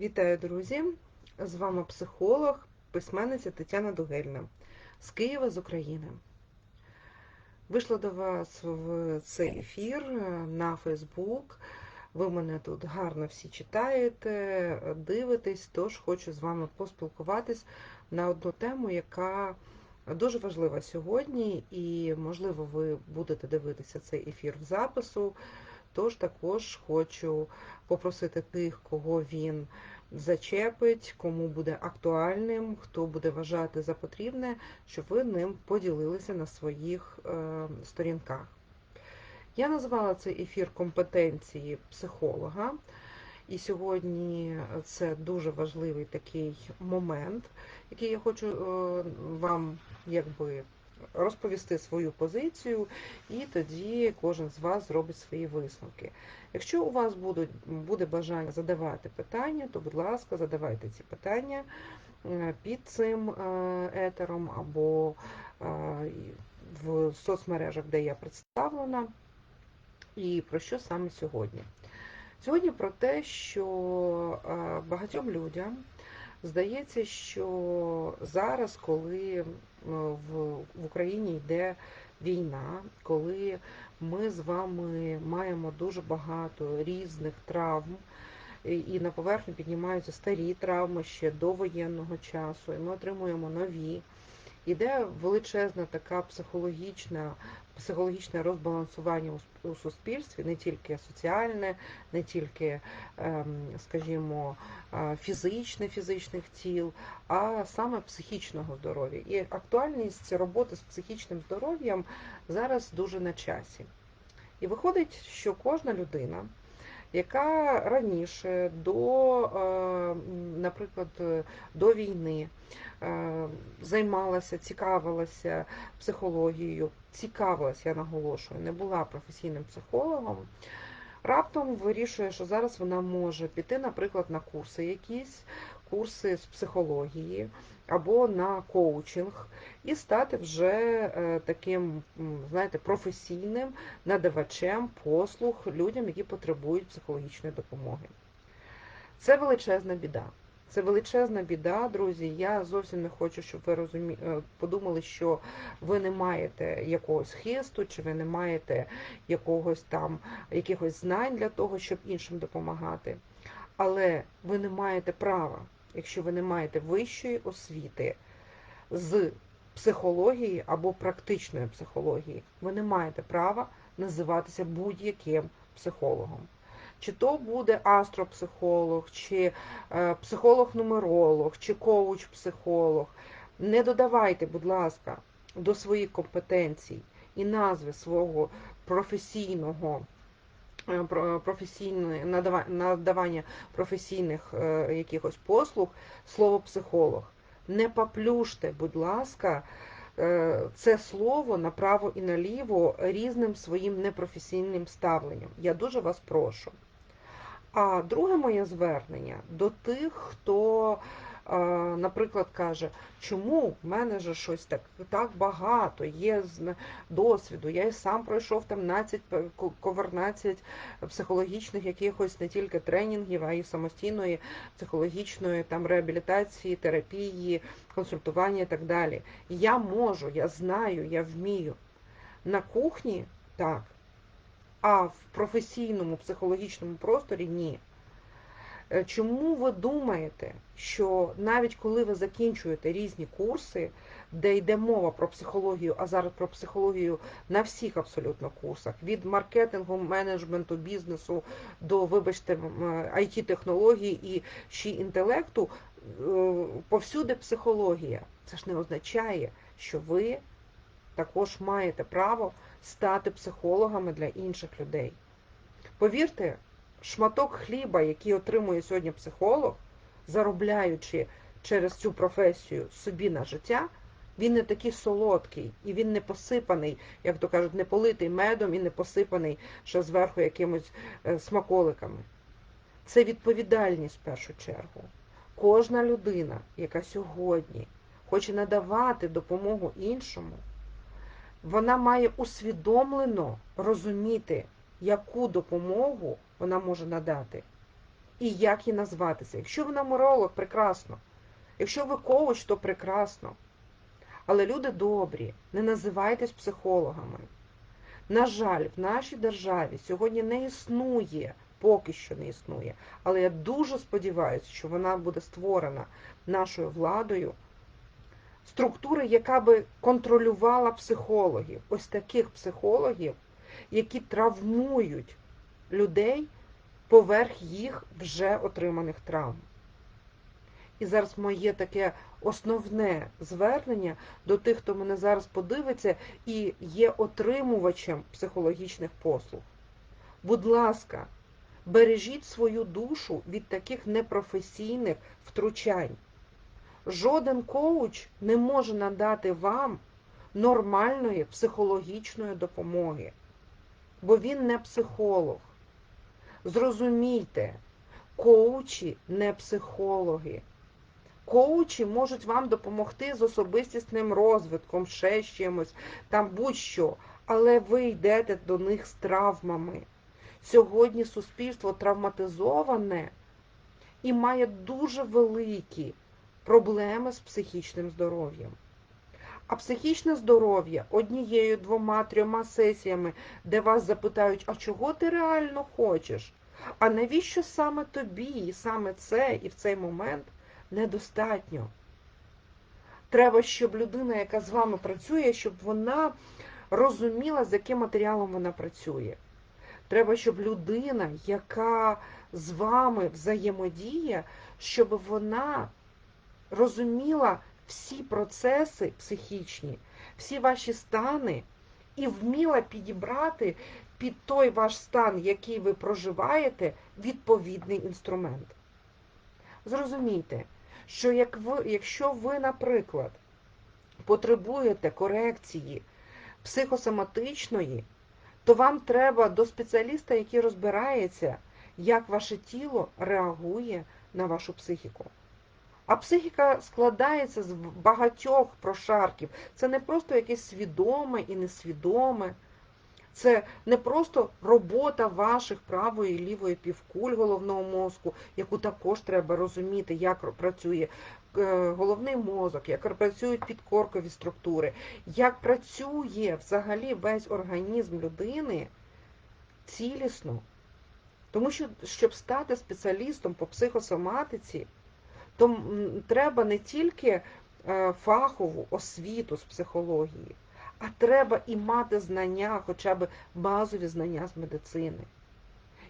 Вітаю, друзі! З вами психолог, письменниця Тетяна Дугельна з Києва з України. Вийшла до вас в цей ефір на Фейсбук. Ви мене тут гарно всі читаєте, дивитесь, тож хочу з вами поспілкуватись на одну тему, яка дуже важлива сьогодні, і, можливо, ви будете дивитися цей ефір в запису. Тож також хочу попросити тих, кого він зачепить, кому буде актуальним, хто буде вважати за потрібне, щоб ви ним поділилися на своїх е, сторінках. Я назвала цей ефір компетенції психолога, і сьогодні це дуже важливий такий момент, який я хочу е, вам якби розповісти свою позицію, і тоді кожен з вас зробить свої висновки. Якщо у вас будуть, буде бажання задавати питання, то, будь ласка, задавайте ці питання е, під цим е, етером або е, в соцмережах, де я представлена. І про що саме сьогодні? Сьогодні про те, що багатьом людям здається, що зараз, коли в Україні йде війна, коли ми з вами маємо дуже багато різних травм, і на поверхню піднімаються старі травми ще до воєнного часу, і ми отримуємо нові. Іде величезна така психологічна психологічне розбалансування у суспільстві, не тільки соціальне, не тільки, ем, скажімо, фізичне фізичних тіл, а саме психічного здоров'я. І актуальність роботи з психічним здоров'ям зараз дуже на часі. І виходить, що кожна людина яка раніше до, е, наприклад, до війни е, займалася, цікавилася психологією, цікавилася, я наголошую, не була професійним психологом. Раптом вирішує, що зараз вона може піти, наприклад, на курси якісь, курси з психології або на коучинг і стати вже е, таким, знаєте, професійним надавачем послуг людям, які потребують психологічної допомоги. Це величезна біда. Це величезна біда, друзі. Я зовсім не хочу, щоб ви розумі... Е, подумали, що ви не маєте якогось хисту, чи ви не маєте якогось там якихось знань для того, щоб іншим допомагати. Але ви не маєте права якщо ви не маєте вищої освіти з психології або практичної психології, ви не маєте права називатися будь-яким психологом. Чи то буде астропсихолог, чи е, психолог-нумеролог, чи коуч-психолог. Не додавайте, будь ласка, до своїх компетенцій і назви свого професійного професійне надавання професійних е, якихось послуг слово психолог. Не поплюште, будь ласка, е, це слово направо і наліво різним своїм непрофесійним ставленням. Я дуже вас прошу. А друге моє звернення до тих, хто наприклад, каже, чому в мене же щось так так багато, є досвіду, я і сам пройшов там 12, ковернадцять психологічних якихось не тільки тренінгів, а й самостійної психологічної там реабілітації, терапії, консультування і так далі. Я можу, я знаю, я вмію. На кухні так, а в професійному психологічному просторі ні. Е, чому ви думаєте, що навіть коли ви закінчуєте різні курси, де йде мова про психологію, а зараз про психологію на всіх абсолютно курсах, від маркетингу, менеджменту, бізнесу до, вибачте, it технологій і ще інтелекту, е, повсюди психологія. Це ж не означає, що ви також маєте право стати психологами для інших людей. Повірте, шматок хліба, який отримує сьогодні психолог, заробляючи через цю професію собі на життя, він не такий солодкий і він не посипаний, як то кажуть, не политий медом і не посипаний ще зверху якимось е, смаколиками. Це відповідальність в першу чергу. Кожна людина, яка сьогодні хоче надавати допомогу іншому, вона має усвідомлено розуміти, яку допомогу вона може надати. і як їй назватися. Якщо ви нумеролог, прекрасно. Якщо ви коуч, то прекрасно. Але люди добрі, не називайтесь психологами. На жаль, в нашій державі сьогодні не існує, поки що не існує, але я дуже сподіваюся, що вона буде створена нашою владою. Структури, яка би контролювала психологів, ось таких психологів, які травмують людей поверх їх вже отриманих травм. І зараз моє таке основне звернення до тих, хто мене зараз подивиться і є отримувачем психологічних послуг. Будь ласка, бережіть свою душу від таких непрофесійних втручань. Жоден коуч не може надати вам нормальної психологічної допомоги, бо він не психолог. Зрозумійте, коучі не психологи. Коучі можуть вам допомогти з особистісним розвитком, ще з чимось, там будь-що, але ви йдете до них з травмами. Сьогодні суспільство травматизоване і має дуже великі проблеми з психічним здоров'ям. А психічне здоров'я однією, двома, трьома сесіями, де вас запитають, а чого ти реально хочеш? А навіщо саме тобі, і саме це і в цей момент недостатньо? Треба, щоб людина, яка з вами працює, щоб вона розуміла, з яким матеріалом вона працює. Треба, щоб людина, яка з вами взаємодіє, щоб вона розуміла всі процеси психічні, всі ваші стани і вміла підібрати під той ваш стан, який ви проживаєте, відповідний інструмент. Зрозумійте, що як ви, якщо ви, наприклад, потребуєте корекції психосоматичної, то вам треба до спеціаліста, який розбирається, як ваше тіло реагує на вашу психіку. А психіка складається з багатьох прошарків. Це не просто якесь свідоме і несвідоме. Це не просто робота ваших правої і лівої півкуль головного мозку, яку також треба розуміти, як працює е, головний мозок, як працюють підкоркові структури, як працює взагалі весь організм людини цілісно. Тому що, щоб стати спеціалістом по психосоматиці, то треба не тільки е, фахову освіту з психології, а треба і мати знання, хоча б базові знання з медицини.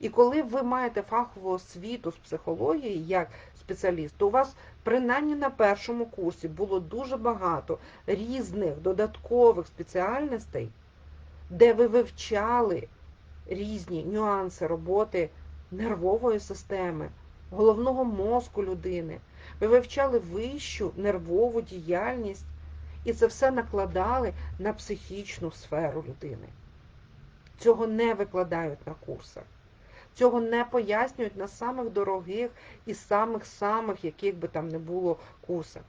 І коли ви маєте фахову освіту з психології як спеціаліст, то у вас принаймні на першому курсі було дуже багато різних додаткових спеціальностей, де ви вивчали різні нюанси роботи нервової системи, головного мозку людини. Ви вивчали вищу нервову діяльність і це все накладали на психічну сферу людини. Цього не викладають на курсах. Цього не пояснюють на самих дорогих і самих-самих, яких би там не було курсах.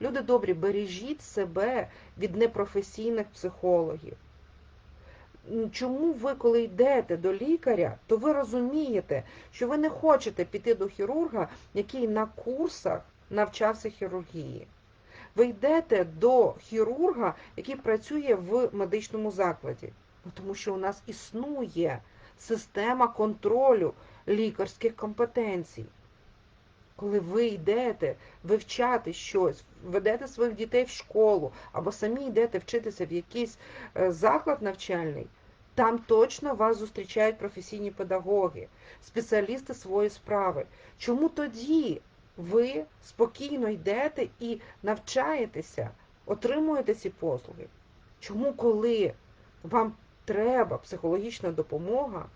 Люди добрі, бережіть себе від непрофесійних психологів. Чому ви, коли йдете до лікаря, то ви розумієте, що ви не хочете піти до хірурга, який на курсах навчався хірургії. Ви йдете до хірурга, який працює в медичному закладі. Тому що у нас існує система контролю лікарських компетенцій. Коли ви йдете вивчати щось, ведете своїх дітей в школу, або самі йдете вчитися в якийсь е, заклад навчальний, там точно вас зустрічають професійні педагоги, спеціалісти своєї справи. Чому тоді ви спокійно йдете і навчаєтеся, отримуєте ці послуги? Чому, коли вам треба психологічна допомога,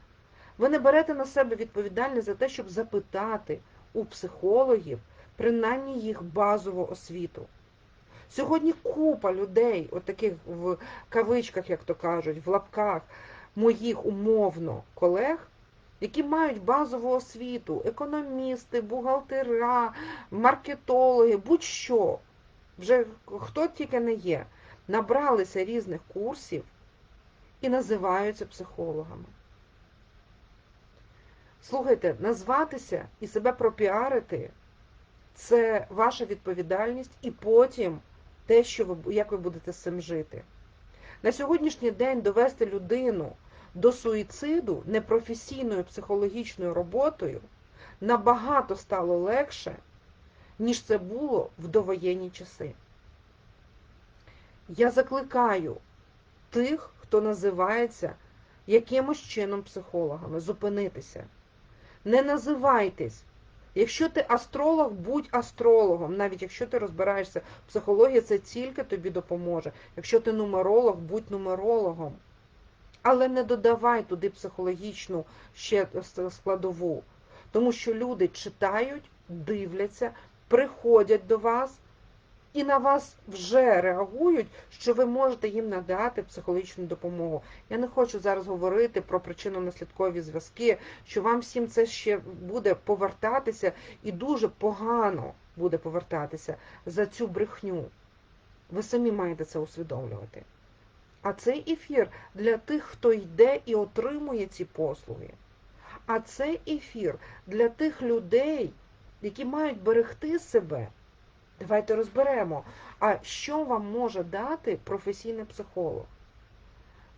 ви не берете на себе відповідальність за те, щоб запитати у психологів, принаймні їх базову освіту. Сьогодні купа людей, от таких в кавичках, як то кажуть, в лапках моїх умовно колег, які мають базову освіту, економісти, бухгалтера, маркетологи, будь-що, вже хто тільки не є, набралися різних курсів і називаються психологами. Слухайте, назватися і себе пропіарити це ваша відповідальність, і потім те, що ви як ви будете з цим жити. На сьогоднішній день довести людину до суїциду непрофесійною психологічною роботою набагато стало легше, ніж це було в довоєнні часи. Я закликаю тих, хто називається якимось чином психологами, зупинитися. Не називайтесь. Якщо ти астролог, будь астрологом. Навіть якщо ти розбираєшся в психології, це тільки тобі допоможе. Якщо ти нумеролог, будь нумерологом. Але не додавай туди психологічну ще складову. Тому що люди читають, дивляться, приходять до вас і на вас вже реагують, що ви можете їм надати психологічну допомогу. Я не хочу зараз говорити про причинно-наслідкові зв'язки, що вам всім це ще буде повертатися і дуже погано буде повертатися за цю брехню. Ви самі маєте це усвідомлювати. А цей ефір для тих, хто йде і отримує ці послуги. А цей ефір для тих людей, які мають берегти себе. Давайте розберемо, а що вам може дати професійний психолог?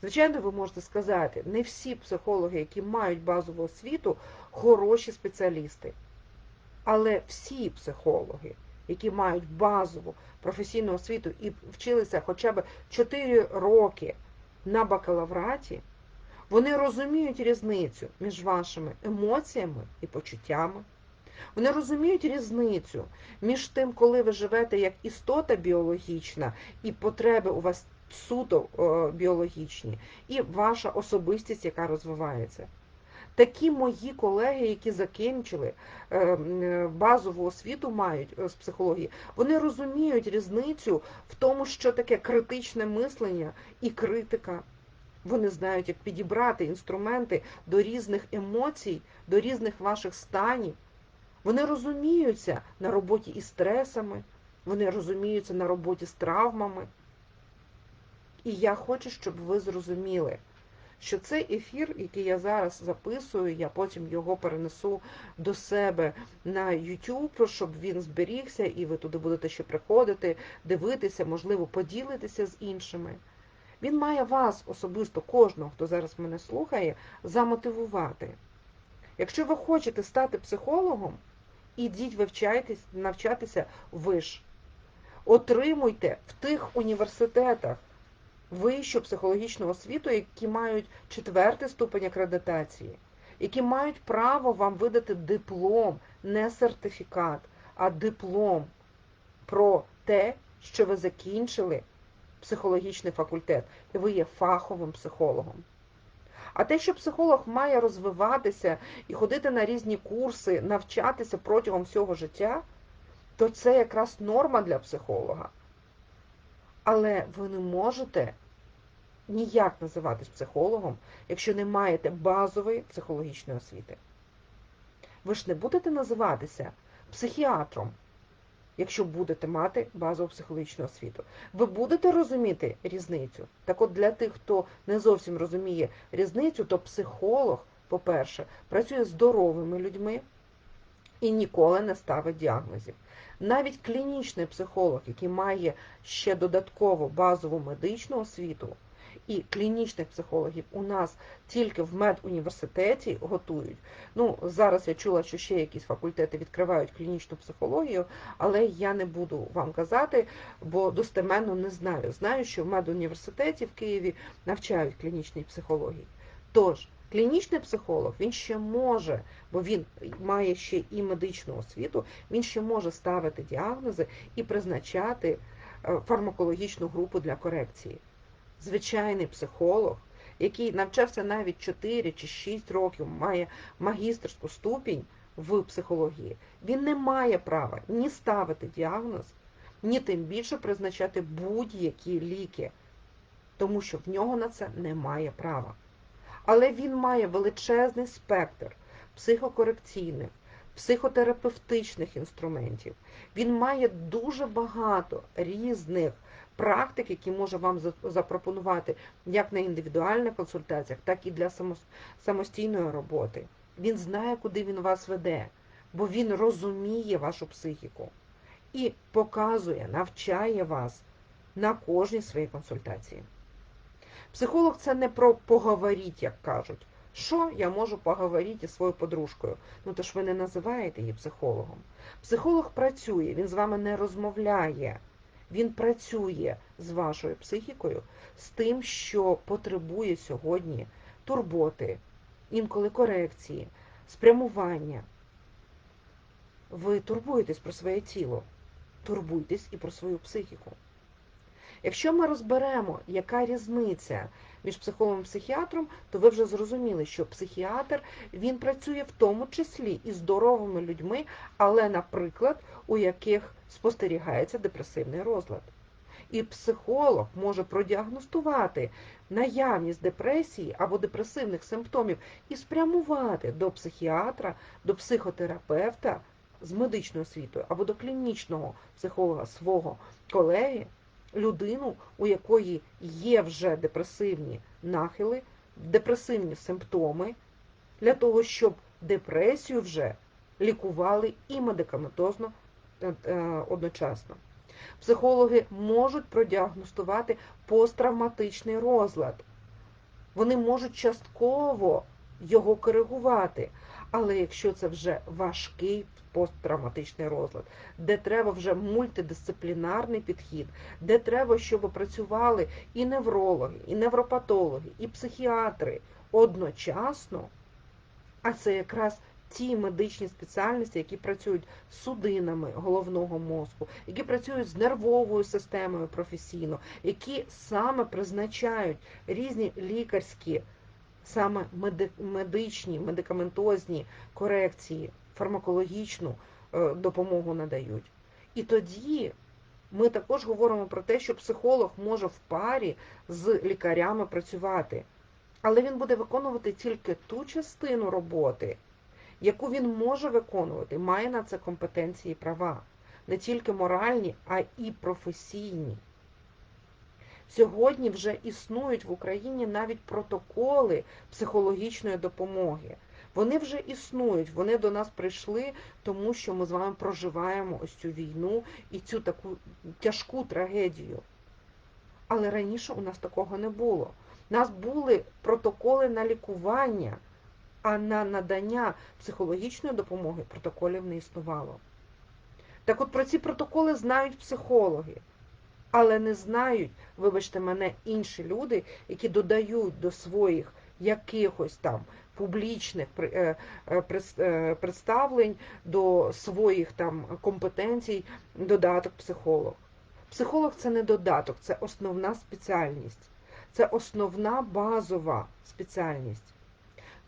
Звичайно, ви можете сказати, не всі психологи, які мають базову освіту, хороші спеціалісти. Але всі психологи, які мають базову професійну освіту і вчилися хоча б 4 роки на бакалавраті, вони розуміють різницю між вашими емоціями і почуттями. Вони розуміють різницю між тим, коли ви живете як істота біологічна, і потреби у вас суто біологічні, і ваша особистість, яка розвивається. Такі мої колеги, які закінчили е, базову освіту, мають з психології, вони розуміють різницю в тому, що таке критичне мислення і критика. Вони знають, як підібрати інструменти до різних емоцій, до різних ваших станів. Вони розуміються на роботі із стресами, вони розуміються на роботі з травмами. І я хочу, щоб ви зрозуміли, що цей ефір, який я зараз записую, я потім його перенесу до себе на YouTube, щоб він зберігся, і ви туди будете ще приходити, дивитися, можливо, поділитися з іншими. Він має вас особисто, кожного, хто зараз мене слухає, замотивувати. Якщо ви хочете стати психологом, ідіть вивчайтесь, навчатися ви ж. Отримуйте в тих університетах вищу психологічну освіту, які мають четвертий ступень акредитації, які мають право вам видати диплом, не сертифікат, а диплом про те, що ви закінчили психологічний факультет, і ви є фаховим психологом. А те, що психолог має розвиватися і ходити на різні курси, навчатися протягом всього життя, то це якраз норма для психолога. Але ви не можете ніяк називатись психологом, якщо не маєте базової психологічної освіти. Ви ж не будете називатися психіатром, якщо будете мати базову психологічну освіту. Ви будете розуміти різницю. Так от для тих, хто не зовсім розуміє різницю, то психолог, по-перше, працює з здоровими людьми і ніколи не ставить діагнозів. Навіть клінічний психолог, який має ще додатково базову медичну освіту, і клінічних психологів у нас тільки в медуніверситеті готують. Ну, Зараз я чула, що ще якісь факультети відкривають клінічну психологію, але я не буду вам казати, бо достеменно не знаю. Знаю, що в медуніверситеті в Києві навчають клінічній психології. Тож, клінічний психолог, він ще може, бо він має ще і медичну освіту, він ще може ставити діагнози і призначати е, фармакологічну групу для корекції звичайний психолог, який навчався навіть 4 чи 6 років, має магістерську ступінь в психології, він не має права ні ставити діагноз, ні тим більше призначати будь-які ліки, тому що в нього на це немає права. Але він має величезний спектр психокорекційних, психотерапевтичних інструментів. Він має дуже багато різних практик, які може вам запропонувати як на індивідуальних консультаціях, так і для самостійної роботи. він знає, куди він вас веде, бо він розуміє вашу психіку і показує, навчає вас на кожній своїй консультації. Психолог це не про поговоріть, як кажуть. Що я можу поговорити зі своєю подружкою? Ну то ж ви не називаєте її психологом. Психолог працює, він з вами не розмовляє. Він працює з вашою психікою, з тим, що потребує сьогодні турботи, інколи корекції, спрямування. Ви турбуєтесь про своє тіло, турбуйтесь і про свою психіку. Якщо ми розберемо, яка різниця між психологом і психіатром, то ви вже зрозуміли, що психіатр він працює в тому числі і здоровими людьми, але, наприклад, у яких спостерігається депресивний розлад. І психолог може продіагностувати наявність депресії або депресивних симптомів і спрямувати до психіатра, до психотерапевта з медичною освітою або до клінічного психолога свого колеги людину, у якої є вже депресивні нахили, депресивні симптоми, для того, щоб депресію вже лікували і медикаментозно одночасно. Психологи можуть продіагностувати посттравматичний розлад. Вони можуть частково його коригувати. Але якщо це вже важкий посттравматичний розлад, де треба вже мультидисциплінарний підхід, де треба, щоб працювали і неврологи, і невропатологи, і психіатри одночасно, а це якраз ті медичні спеціальності, які працюють з судинами головного мозку, які працюють з нервовою системою професійно, які саме призначають різні лікарські саме медичні, медикаментозні корекції, фармакологічну е, допомогу надають. І тоді ми також говоримо про те, що психолог може в парі з лікарями працювати, але він буде виконувати тільки ту частину роботи, яку він може виконувати, має на це компетенції і права, не тільки моральні, а і професійні. Сьогодні вже існують в Україні навіть протоколи психологічної допомоги. Вони вже існують, вони до нас прийшли, тому що ми з вами проживаємо ось цю війну і цю таку тяжку трагедію. Але раніше у нас такого не було. У нас були протоколи на лікування, а на надання психологічної допомоги протоколів не існувало. Так от про ці протоколи знають психологи але не знають, вибачте мене, інші люди, які додають до своїх якихось там публічних е, е, е, представлень, до своїх там компетенцій додаток психолог. Психолог це не додаток, це основна спеціальність, це основна базова спеціальність.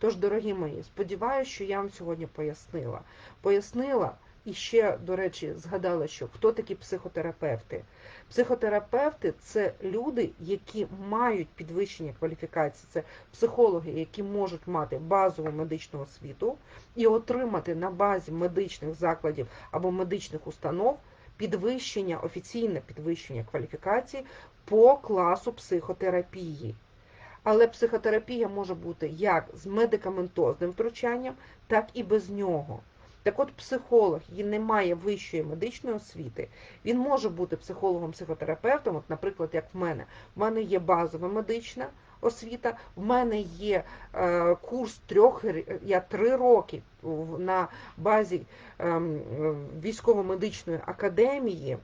Тож, дорогі мої, сподіваюся, що я вам сьогодні пояснила. Пояснила. І ще, до речі, згадала, що хто такі психотерапевти. Психотерапевти це люди, які мають підвищення кваліфікації, це психологи, які можуть мати базову медичну освіту і отримати на базі медичних закладів або медичних установ підвищення, офіційне підвищення кваліфікації по класу психотерапії. Але психотерапія може бути як з медикаментозним втручанням, так і без нього. Так от психолог він не має вищої медичної освіти, він може бути психологом-психотерапевтом, от, наприклад, як в мене. В мене є базова медична освіта, в мене є е, курс трьох, я три роки на базі е, військово-медичної академії.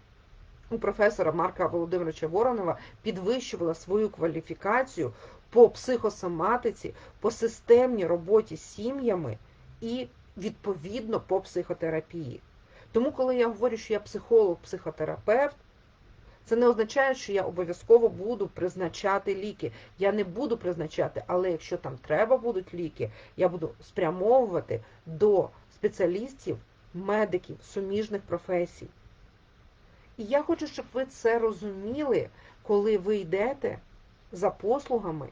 У професора Марка Володимировича Воронова підвищувала свою кваліфікацію по психосоматиці, по системній роботі з сім'ями і відповідно по психотерапії. Тому, коли я говорю, що я психолог, психотерапевт, це не означає, що я обов'язково буду призначати ліки. Я не буду призначати, але якщо там треба будуть ліки, я буду спрямовувати до спеціалістів, медиків, суміжних професій. І я хочу, щоб ви це розуміли, коли ви йдете за послугами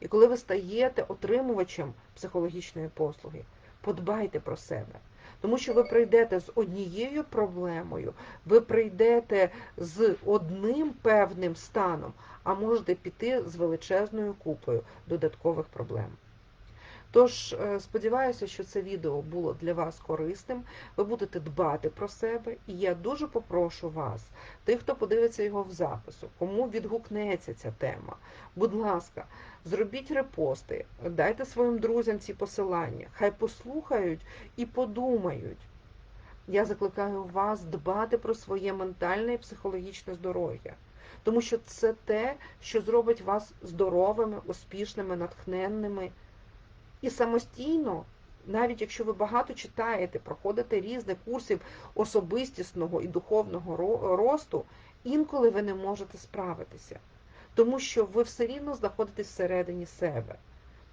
і коли ви стаєте отримувачем психологічної послуги подбайте про себе. Тому що ви прийдете з однією проблемою, ви прийдете з одним певним станом, а можете піти з величезною купою додаткових проблем. Тож, е, сподіваюся, що це відео було для вас корисним. Ви будете дбати про себе, і я дуже попрошу вас, тих, хто подивиться його в запису, кому відгукнеться ця тема. Будь ласка, зробіть репости, дайте своїм друзям ці посилання, хай послухають і подумають. Я закликаю вас дбати про своє ментальне і психологічне здоров'я, тому що це те, що зробить вас здоровими, успішними, натхненними. І самостійно, навіть якщо ви багато читаєте, проходите різних курсів особистісного і духовного росту, інколи ви не можете справитися, тому що ви все рівно знаходитесь всередині себе.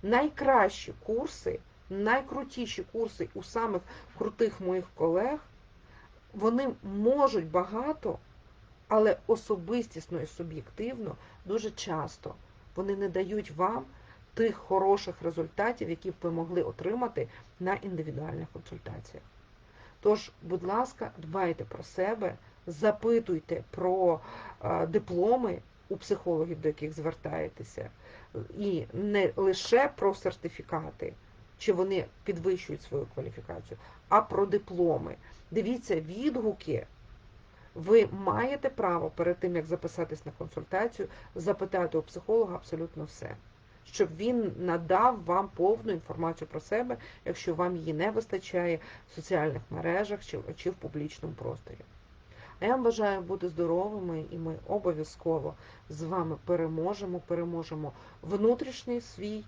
Найкращі курси, найкрутіші курси у самих крутих моїх колег, вони можуть багато, але особистісно і суб'єктивно дуже часто вони не дають вам тих хороших результатів, які б ви могли отримати на індивідуальних консультаціях. Тож, будь ласка, дбайте про себе, запитуйте про дипломи у психологів, до яких звертаєтеся, і не лише про сертифікати, чи вони підвищують свою кваліфікацію, а про дипломи. Дивіться, відгуки. Ви маєте право перед тим, як записатись на консультацію, запитати у психолога абсолютно все щоб він надав вам повну інформацію про себе, якщо вам її не вистачає в соціальних мережах чи, в публічному просторі. А я вам бажаю бути здоровими, і ми обов'язково з вами переможемо, переможемо внутрішній свій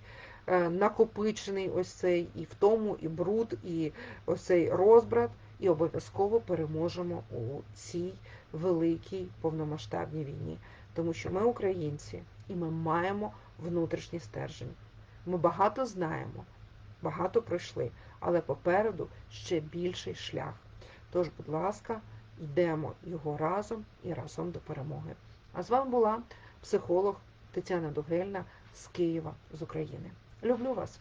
е, накопичений ось цей і в тому, і бруд, і ось цей розбрат, і обов'язково переможемо у цій великій повномасштабній війні. Тому що ми українці, і ми маємо внутрішній стержень. Ми багато знаємо, багато пройшли, але попереду ще більший шлях. Тож, будь ласка, йдемо його разом і разом до перемоги. А з вами була психолог Тетяна Дугельна з Києва, з України. Люблю вас!